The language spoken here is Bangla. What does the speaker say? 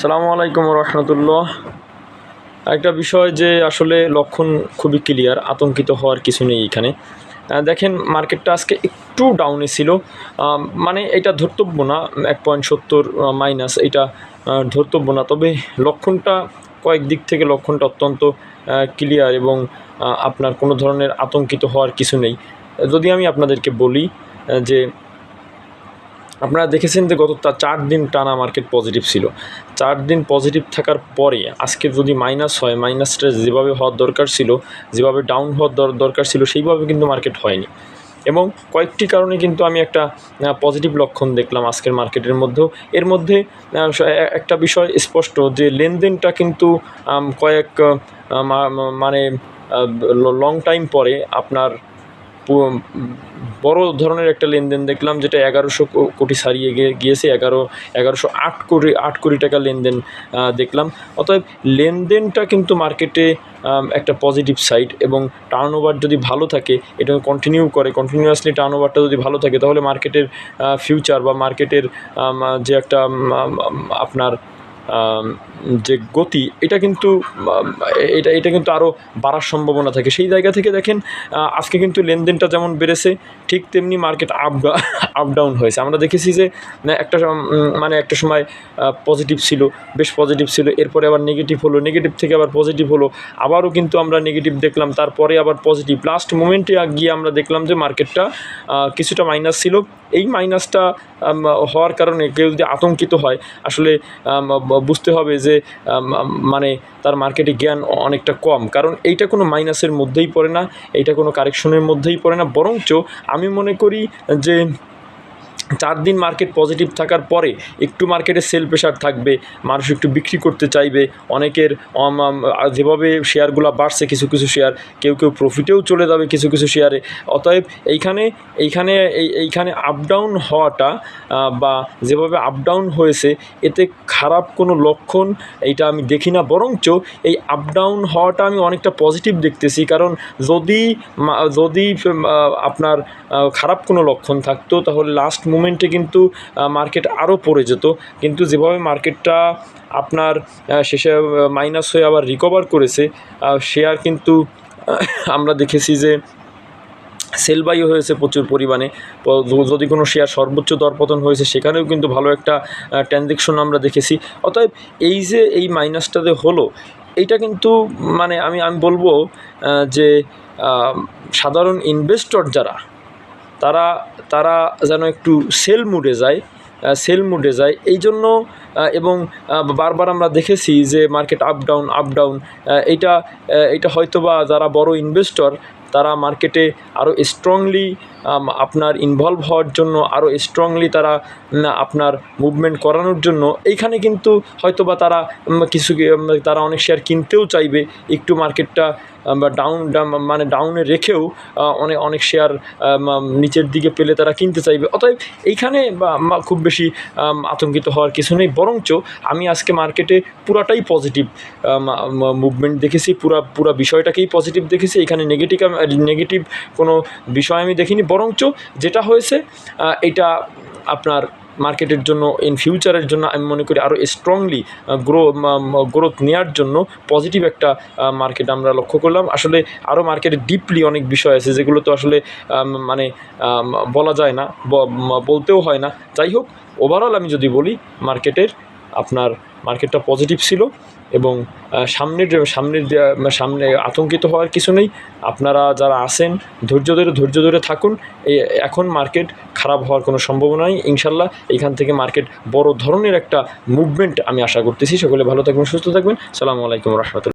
সালামু আলাইকুম রহমতুল্লাহ। একটা বিষয় যে আসলে লক্ষণ খুবই ক্লিয়ার আতঙ্কিত হওয়ার কিছু নেই এখানে। দেখেন, মার্কেটটা আজকে একটু ডাউনে ছিল। মানে এটা ধর্তব্য না, এক পয়েন্ট সত্তর মাইনাস এটা ধর্তব্য না। তবে লক্ষণটা, কয়েক দিক থেকে লক্ষণটা অত্যন্ত ক্লিয়ার এবং আপনার কোনো ধরনের আতঙ্কিত হওয়ার কিছু নেই। যদি আমি আপনাদেরকে বলি যে আপনারা দেখেছেন যে গত চার দিন টানা মার্কেট পজিটিভ ছিল। চার দিন পজিটিভ থাকার পরে আজকে যদি মাইনাস হয় মাইনাসটা যেভাবে হওয়ার দরকার ছিল, যেভাবে ডাউন হওয়ার দর- দরকার ছিল, সেইভাবে কিন্তু মার্কেট হয়নি। এবং কয়েকটি কারণে কিন্তু আমি একটা পজিটিভ লক্ষণ দেখলাম আজকের মার্কেটের মধ্যেও। এর মধ্যে একটা বিষয় স্পষ্ট যে লেনদেনটা কিন্তু কয়েক মানে লং টাইম পরে আপনার বড় ধরনের একটা লেনদেন দেখলাম যেটা এগারোশো কোটি ছাড়িয়ে গিয়ে গিয়েছে, এগারো, এগারোশো আট কোটি আট কোটি টাকা লেনদেন দেখলাম। অতএব লেনদেনটা কিন্তু মার্কেটে একটা পজিটিভ সাইড এবং টার্ন ওভার যদি ভালো থাকে, এটা কন্টিনিউ করে কন্টিনিউয়াসলি টার্ন ওভারটা যদি ভালো থাকে, তাহলে মার্কেটের ফিউচার বা মার্কেটের যে একটা আপনার যে গতি, এটা কিন্তু এটা এটা কিন্তু আরও বাড়ার সম্ভাবনা থাকে। সেই জায়গা থেকে দেখেন আজকে কিন্তু লেনদেনটা যেমন বেড়েছে, ঠিক তেমনি মার্কেট আপ আপ ডাউন হয়েছে। আমরা দেখেছি যে একটা মানে একটা সময় পজিটিভ ছিল, বেশ পজিটিভ ছিল, এরপরে আবার নেগেটিভ হলো নেগেটিভ থেকে আবার পজিটিভ হলো, আবারও কিন্তু আমরা নেগেটিভ দেখলাম, তারপরে আবার পজিটিভ লাস্ট মোমেন্টে গিয়ে আমরা দেখলাম যে মার্কেটটা কিছুটা মাইনাস ছিল। এই মাইনাসটা হওয়ার কারণে কেউ যদি আতঙ্কিত হয়, আসলে বুঝতে হবে যে মানে তার মার্কেটে জ্ঞান অনেকটা কম। কারণ এইটা কোনো মাইনাসের মধ্যেই পড়ে না, এইটা কোনো কারেকশনের মধ্যেই পড়ে না। বরঞ্চ আমি মনে করি যে চার দিন মার্কেট পজিটিভ থাকার পরে একটু মার্কেটে সেল প্রেশার থাকবে, মানুষ একটু বিক্রি করতে চাইবে, অনেকের যেভাবে শেয়ারগুলো বাড়ছে, কিছু কিছু শেয়ার কেউ কেউ প্রফিটেও চলে যাবে কিছু কিছু শেয়ারে অতএব এইখানে এইখানে, এই, এইখানে আপ ডাউন হওয়াটা বা যেভাবে আপ ডাউন হয়েছে, এতে খারাপ কোনো লক্ষণ এইটা আমি দেখি না, বরঞ্চ এই আপ ডাউন হওয়াটা আমি অনেকটা পজিটিভ দেখতেছি। কারণ যদি যদি আপনার খারাপ কোনো লক্ষণ থাকতো, তাহলে লাস্ট মুমেন্টে কিন্তু মার্কেট আরও পড়ে যেত। কিন্তু যেভাবে মার্কেটটা আপনার শেষে মাইনাস হয়ে আবার রিকভার করেছে শেয়ার কিন্তু, আমরা দেখেছি যে সেল বাই হয়েছে প্রচুর পরিমাণে। যদি কোনো শেয়ার সর্বোচ্চ দরপতন হয়েছে, সেখানেও কিন্তু ভালো একটা ট্রানজেকশন আমরা দেখেছি। অতএব এই যে এই মাইনাসটা যে হলো এটা কিন্তু মানে আমি আমি বলব যে সাধারণ ইনভেস্টর যারা তারা তারা যেন একটু সেল মুডে যায় সেল মুডে যায়। এই জন্য এবং বারবার আমরা দেখেছি যে market up down up down আহ, এটা হয়তোবা যারা বড় ইনভেস্টর তারা মার্কেটে আরও স্ট্রংলি আপনার ইনভলভ হওয়ার জন্য আরও স্ট্রংলি তারা আপনার মুভমেন্ট করানোর জন্য এইখানে কিন্তু হয়তোবা তারা কিছু তারা অনেক শেয়ার কিনতেও চাইবে একটু মার্কেটটা বা ডাউন মানে ডাউনে রেখেও অনেক অনেক শেয়ার নিচের দিকে পেলে তারা কিনতে চাইবে। অতএব এইখানে বা- খুব বেশি আতঙ্কিত হওয়ার কিছু নেই। বরঞ্চ আমি আজকে মার্কেটে পুরাটাই পজিটিভ মুভমেন্ট দেখেছি, পুরা পুরা বিষয়টাকেই পজিটিভ দেখেছি, এখানে নেগেটিভ নেগেটিভ কোনো বিষয় আমি দেখিনি, বরঞ্চ যেটা হয়েছে এটা আপনার মার্কেটের জন্য ইন ফিউচারের জন্য, আমি মনে করি আরও স্ট্রংলি গ্রো গ্রোথ নেওয়ার জন্য পজিটিভ একটা মার্কেট আমরা লক্ষ্য করলাম। আসলে আরও মার্কেটে ডিপলি অনেক বিষয় আছে যেগুলো তো আসলে মানে বলা যায় না বলতেও হয় না। যাই হোক ওভারঅল আমি যদি বলি মার্কেটের আপনার মার্কেটটা পজিটিভ ছিল এবং সামনের সামনের যে- সামনে আতঙ্কিত হওয়ার কিছু নেই। আপনারা যারা আছেন, ধৈর্য ধরে ধৈর্য ধরে থাকুন। এখন মার্কেট খারাপ হওয়ার কোনো সম্ভাবনা নেই, ইনশাল্লাহ। এখান থেকে মার্কেট বড় ধরনের একটা মুভমেন্ট আমি আশা করতেছি। সকলে ভালো থাকবেন, সুস্থ থাকবেন। সালামু আলাইকুম রহমতুল্লাহ।